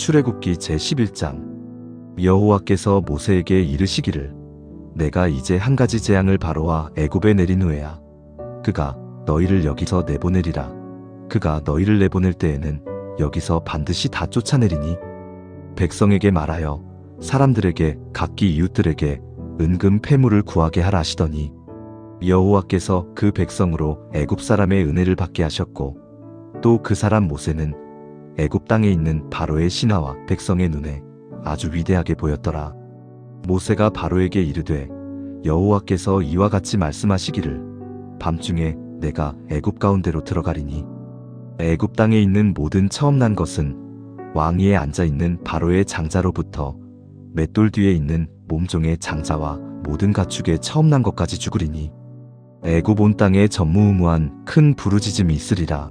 출애굽기 제11장. 여호와께서 모세에게 이르시기를 내가 이제 한 가지 재앙을 바로와 애굽에 내린 후에야. 그가 너희를 여기서 내보내리라. 그가 너희를 내보낼 때에는 여기서 반드시 다 쫓아내리니. 백성에게 말하여 사람들에게 각기 이웃들에게 은금 폐물을 구하게 하라 하시더니 여호와께서 그 백성으로 애굽 사람의 은혜를 받게 하셨고 또 그 사람 모세는 애굽 땅에 있는 바로의 신하와 백성의 눈에 아주 위대하게 보였더라. 모세가 바로에게 이르되 여호와께서 이와 같이 말씀하시기를 밤중에 내가 애굽 가운데로 들어가리니 애굽 땅에 있는 모든 처음 난 것은 왕위에 앉아 있는 바로의 장자로부터 맷돌 뒤에 있는 몸종의 장자와 모든 가축의 처음 난 것까지 죽으리니 애굽 온 땅에 전무후무한 큰 부르짖음이 있으리라.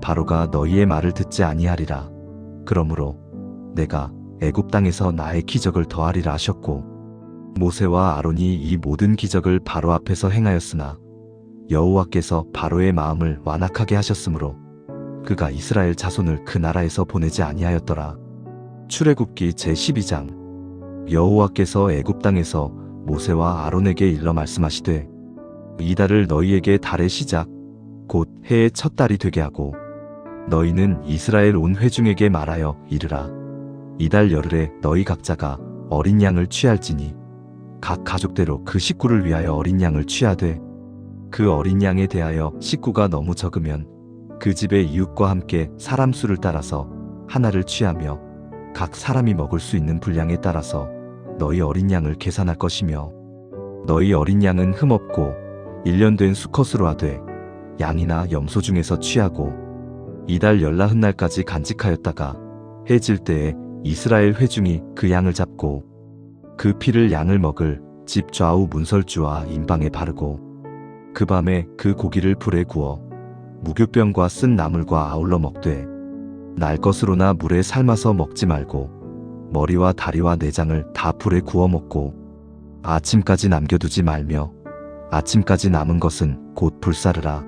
바로가 너희의 말을 듣지 아니하리라 그러므로 내가 애굽 땅에서 나의 기적을 더하리라 하셨고 모세와 아론이 이 모든 기적을 바로 앞에서 행하였으나 여호와께서 바로의 마음을 완악하게 하셨으므로 그가 이스라엘 자손을 그 나라에서 보내지 아니하였더라. 출애굽기 제12장 여호와께서 애굽 땅에서 모세와 아론에게 일러 말씀하시되 이 달을 너희에게 달의 시작 곧 해의 첫 달이 되게 하고 너희는 이스라엘 온 회중에게 말하여 이르라. 이달 열흘에 너희 각자가 어린 양을 취할지니 각 가족대로 그 식구를 위하여 어린 양을 취하되 그 어린 양에 대하여 식구가 너무 적으면 그 집의 이웃과 함께 사람 수를 따라서 하나를 취하며 각 사람이 먹을 수 있는 분량에 따라서 너희 어린 양을 계산할 것이며 너희 어린 양은 흠없고 일년된 수컷으로 하되 양이나 염소 중에서 취하고 이달 열나흔 날까지 간직하였다가 해질 때에 이스라엘 회중이 그 양을 잡고 그 피를 양을 먹을 집 좌우 문설주와 인방에 바르고 그 밤에 그 고기를 불에 구워 무교병과 쓴 나물과 아울러 먹되 날 것으로나 물에 삶아서 먹지 말고 머리와 다리와 내장을 다 불에 구워 먹고 아침까지 남겨두지 말며 아침까지 남은 것은 곧 불사르라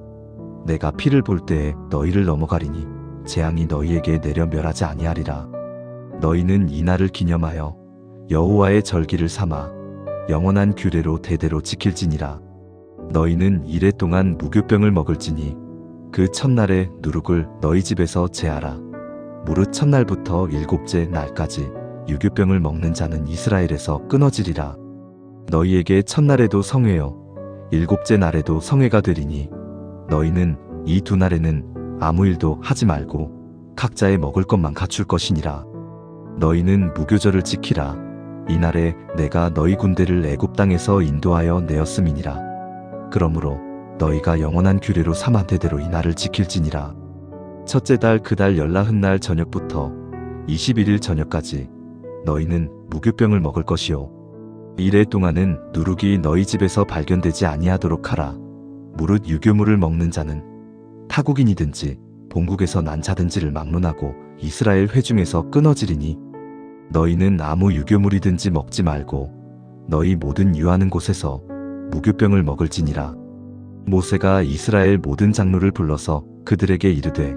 내가 피를 볼 때에 너희를 넘어가리니 재앙이 너희에게 내려 멸하지 아니하리라. 너희는 이 날을 기념하여 여호와의 절기를 삼아 영원한 규례로 대대로 지킬지니라. 너희는 이래 동안 무교병을 먹을지니 그 첫날에 누룩을 너희 집에서 제하라. 무릇 첫날부터 일곱째 날까지 유교병을 먹는 자는 이스라엘에서 끊어지리라. 너희에게 첫날에도 성회요 일곱째 날에도 성회가 되리니 너희는 이 두 날에는 아무 일도 하지 말고 각자의 먹을 것만 갖출 것이니라. 너희는 무교절을 지키라. 이날에 내가 너희 군대를 애굽 땅에서 인도하여 내었음이니라. 그러므로 너희가 영원한 규례로 삼아 대대로 이 날을 지킬지니라. 첫째 달 그달 열나흔 날 저녁부터 21일 저녁까지 너희는 무교병을 먹을 것이요. 이래 동안은 누룩이 너희 집에서 발견되지 아니하도록 하라 무릇 유교물을 먹는 자는 타국인이든지 본국에서 난 자든지를 막론하고 이스라엘 회중에서 끊어지리니 너희는 아무 유교물이든지 먹지 말고 너희 모든 유하는 곳에서 무교병을 먹을지니라. 모세가 이스라엘 모든 장로를 불러서 그들에게 이르되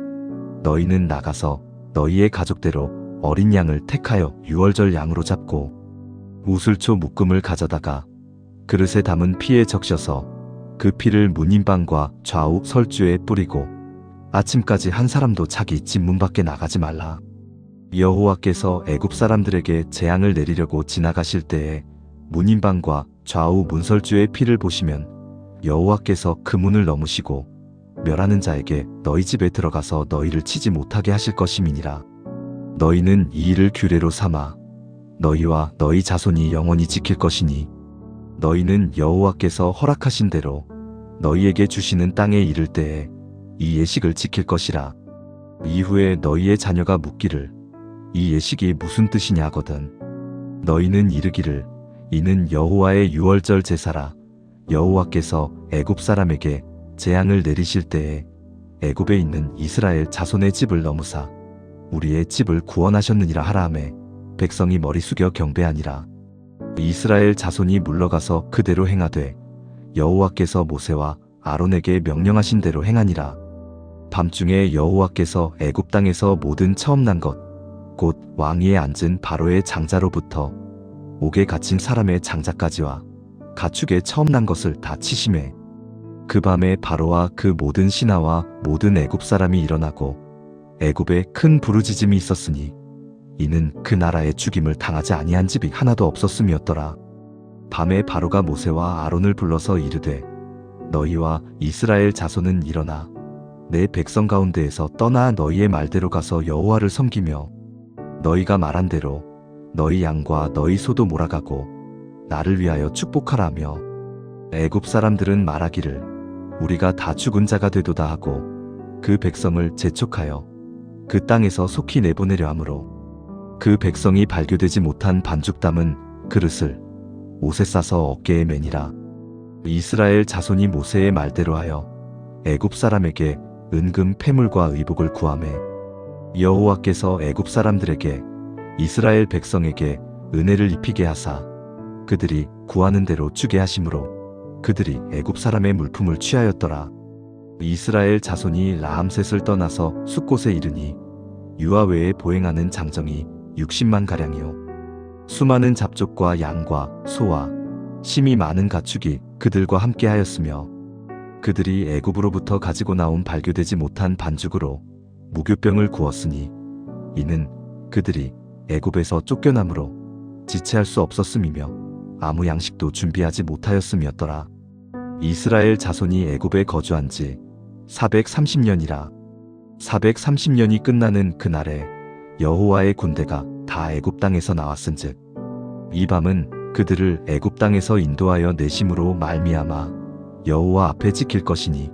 너희는 나가서 너희의 가족대로 어린 양을 택하여 유월절 양으로 잡고 우슬초 묶음을 가져다가 그릇에 담은 피에 적셔서 그 피를 문인방과 좌우 설주에 뿌리고 아침까지 한 사람도 자기 집 문 밖에 나가지 말라. 여호와께서 애굽 사람들에게 재앙을 내리려고 지나가실 때에 문인방과 좌우 문설주의 피를 보시면 여호와께서 그 문을 넘으시고 멸하는 자에게 너희 집에 들어가서 너희를 치지 못하게 하실 것임이니라. 너희는 이 일을 규례로 삼아 너희와 너희 자손이 영원히 지킬 것이니 너희는 여호와께서 허락하신 대로 너희에게 주시는 땅에 이를 때에 이 예식을 지킬 것이라. 이후에 너희의 자녀가 묻기를 이 예식이 무슨 뜻이냐 하거든. 너희는 이르기를 이는 여호와의 유월절 제사라. 여호와께서 애굽 사람에게 재앙을 내리실 때에 애굽에 있는 이스라엘 자손의 집을 넘으사 우리의 집을 구원하셨느니라 하라함에 백성이 머리 숙여 경배하니라. 이스라엘 자손이 물러가서 그대로 행하되 여호와께서 모세와 아론에게 명령하신 대로 행하니라. 밤중에 여호와께서 애굽 땅에서 모든 처음 난 것, 곧 왕위에 앉은 바로의 장자로부터 옥에 갇힌 사람의 장자까지와 가축의 처음 난 것을 다 치심해 그 밤에 바로와 그 모든 신하와 모든 애굽 사람이 일어나고 애굽에 큰 부르짖음이 있었으니 이는 그 나라의 죽임을 당하지 아니한 집이 하나도 없었음이었더라. 밤에 바로가 모세와 아론을 불러서 이르되 너희와 이스라엘 자손은 일어나 내 백성 가운데에서 떠나 너희의 말대로 가서 여호와를 섬기며 너희가 말한 대로 너희 양과 너희 소도 몰아가고 나를 위하여 축복하라며 애굽 사람들은 말하기를 우리가 다 죽은 자가 되도다 하고 그 백성을 재촉하여 그 땅에서 속히 내보내려 하므로 그 백성이 발교되지 못한 반죽담은 그릇을 옷에 싸서 어깨에 매니라 이스라엘 자손이 모세의 말대로 하여 애굽 사람에게 은금 패물과 의복을 구하매 여호와께서 애굽 사람들에게 이스라엘 백성에게 은혜를 입히게 하사 그들이 구하는 대로 주게 하심으로 그들이 애굽 사람의 물품을 취하였더라. 이스라엘 자손이 라함셋을 떠나서 숫곳에 이르니 유아 외에 보행하는 장정이 60만 가량이요 수많은 잡족과 양과 소와 심이 많은 가축이 그들과 함께하였으며 그들이 애굽으로부터 가지고 나온 발교되지 못한 반죽으로 무교병을 구웠으니 이는 그들이 애굽에서 쫓겨남으로 지체할 수 없었음이며 아무 양식도 준비하지 못하였음이었더라. 이스라엘 자손이 애굽에 거주한 지 430년이라 430년이 끝나는 그날에 여호와의 군대가 다 애굽 땅에서 나왔은즉 이 밤은 그들을 애굽 땅에서 인도하여 내심으로 말미암아 여호와 앞에 지킬 것이니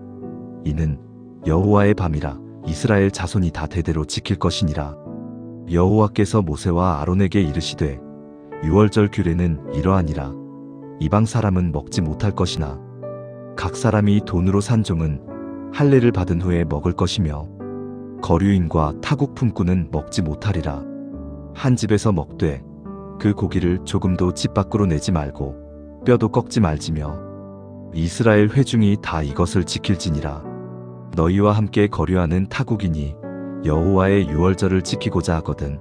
이는 여호와의 밤이라 이스라엘 자손이 다 대대로 지킬 것이니라. 여호와께서 모세와 아론에게 이르시되 유월절 규례는 이러하니라. 이방 사람은 먹지 못할 것이나 각 사람이 돈으로 산 종은 할례를 받은 후에 먹을 것이며 거류인과 타국 품꾼은 먹지 못하리라 한 집에서 먹되 그 고기를 조금도 집 밖으로 내지 말고 뼈도 꺾지 말지며 이스라엘 회중이 다 이것을 지킬지니라. 너희와 함께 거류하는 타국인이 여호와의 유월절을 지키고자 하거든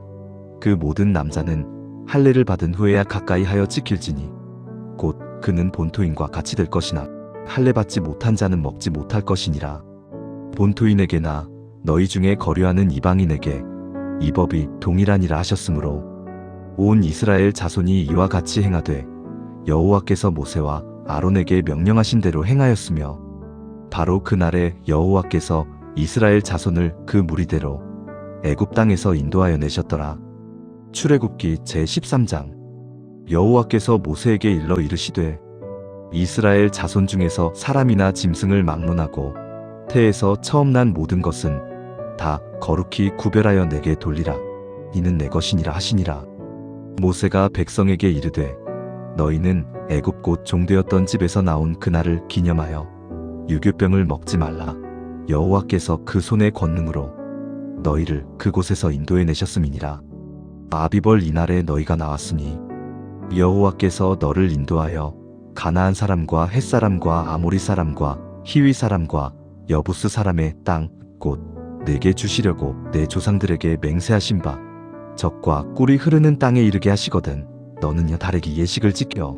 그 모든 남자는 할례를 받은 후에야 가까이 하여 지킬지니 곧 그는 본토인과 같이 될 것이나 할례 받지 못한 자는 먹지 못할 것이니라. 본토인에게나 너희 중에 거류하는 이방인에게 이 법이 동일하니라 하셨으므로 온 이스라엘 자손이 이와 같이 행하되 여호와께서 모세와 아론에게 명령하신 대로 행하였으며 바로 그날에 여호와께서 이스라엘 자손을 그 무리대로 애굽 땅에서 인도하여 내셨더라. 출애굽기 제13장 여호와께서 모세에게 일러 이르시되 이스라엘 자손 중에서 사람이나 짐승을 막론하고 태에서 처음 난 모든 것은 다 거룩히 구별하여 내게 돌리라. 이는 내 것이니라 하시니라. 모세가 백성에게 이르되 너희는 애굽 곧 종되었던 집에서 나온 그날을 기념하여 유교병을 먹지 말라. 여호와께서 그 손의 권능으로 너희를 그곳에서 인도해 내셨음이니라. 아비벌 이날에 너희가 나왔으니 여호와께서 너를 인도하여 가나안 사람과 햇 사람과 아모리 사람과 히위 사람과 여부스 사람의 땅 곧 내게 주시려고 내 조상들에게 맹세하신 바 적과 꿀이 흐르는 땅에 이르게 하시거든 너는요 다르기 예식을 지켜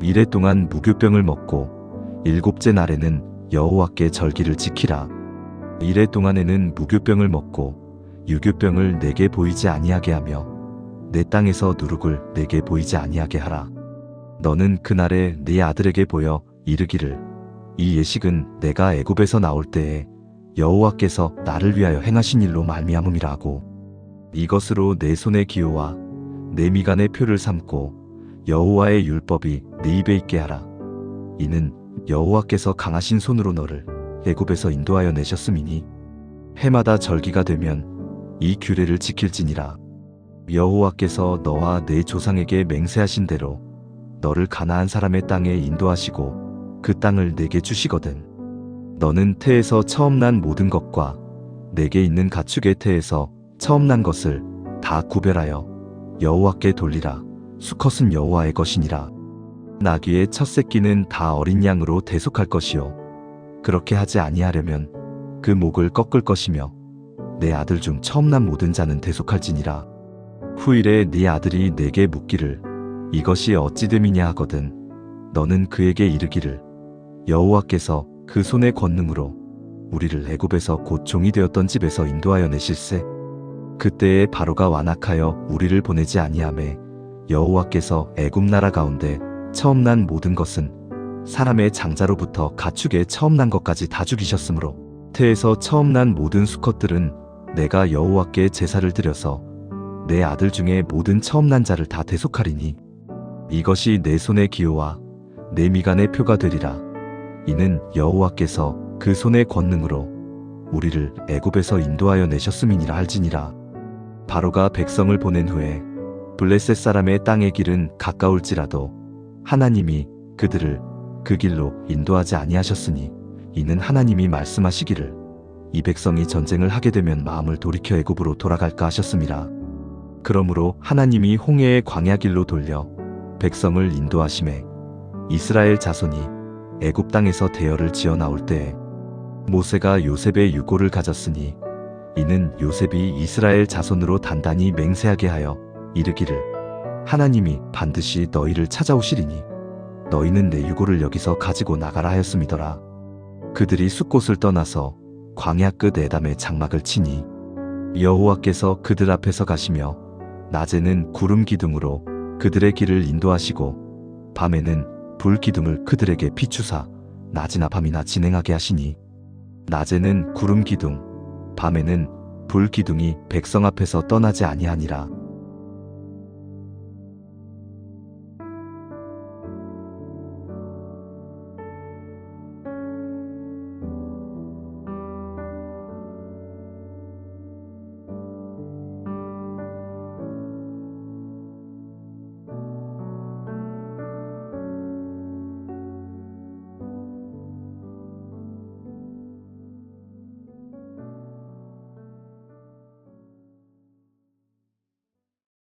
이래 동안 무교병을 먹고 일곱째 날에는 여호와께 절기를 지키라 이래 동안에는 무교병을 먹고 유교병을 내게 보이지 아니하게 하며 내 땅에서 누룩을 내게 보이지 아니하게 하라. 너는 그날에 네 아들에게 보여 이르기를 이 예식은 내가 애굽에서 나올 때에 여호와께서 나를 위하여 행하신 일로 말미암음이라 하고 이것으로 내 손의 기호와 내 미간의 표를 삼고 여호와의 율법이 네 입에 있게 하라. 이는 여호와께서 강하신 손으로 너를 애굽에서 인도하여 내셨음이니 해마다 절기가 되면 이 규례를 지킬지니라. 여호와께서 너와 내 조상에게 맹세하신 대로 너를 가나안 사람의 땅에 인도하시고 그 땅을 내게 주시거든. 너는 태에서 처음 난 모든 것과 내게 있는 가축의 태에서 처음 난 것을 다 구별하여 여호와께 돌리라. 수컷은 여호와의 것이니라. 나귀의 첫 새끼는 다 어린 양으로 대속할 것이요. 그렇게 하지 아니하려면 그 목을 꺾을 것이며 내 아들 중 처음 난 모든 자는 대속할지니라. 후일에 네 아들이 내게 묻기를 이것이 어찌 됨이냐 하거든 너는 그에게 이르기를 여호와께서 그 손의 권능으로 우리를 애굽에서 곧 종이 되었던 집에서 인도하여 내실세. 그때에 바로가 완악하여 우리를 보내지 아니하매 여호와께서 애굽 나라 가운데 처음 난 모든 것은 사람의 장자로부터 가축의 처음 난 것까지 다 죽이셨으므로 태에서 처음 난 모든 수컷들은 내가 여호와께 제사를 드려서 내 아들 중에 모든 처음 난 자를 다 대속하리니 이것이 내 손의 기호와 내 미간의 표가 되리라 이는 여호와께서 그 손의 권능으로 우리를 애굽에서 인도하여 내셨음이니라 할지니라. 바로가 백성을 보낸 후에 블레셋 사람의 땅의 길은 가까울지라도 하나님이 그들을 그 길로 인도하지 아니하셨으니 이는 하나님이 말씀하시기를 이 백성이 전쟁을 하게 되면 마음을 돌이켜 애굽으로 돌아갈까 하셨음이라 그러므로 하나님이 홍해의 광야 길로 돌려 백성을 인도하심에 이스라엘 자손이 애굽 땅에서 대열을 지어 나올 때에 모세가 요셉의 유고를 가졌으니 이는 요셉이 이스라엘 자손으로 단단히 맹세하게 하여 이르기를 하나님이 반드시 너희를 찾아오시리니 너희는 내 유고를 여기서 가지고 나가라 하였음이더라. 그들이 숲곳을 떠나서 광야 끝 에담에 장막을 치니 여호와께서 그들 앞에서 가시며 낮에는 구름 기둥으로 그들의 길을 인도하시고 밤에는 불 기둥을 그들에게 비추사 낮이나 밤이나 진행하게 하시니 낮에는 구름 기둥 밤에는 불 기둥이 백성 앞에서 떠나지 아니하니라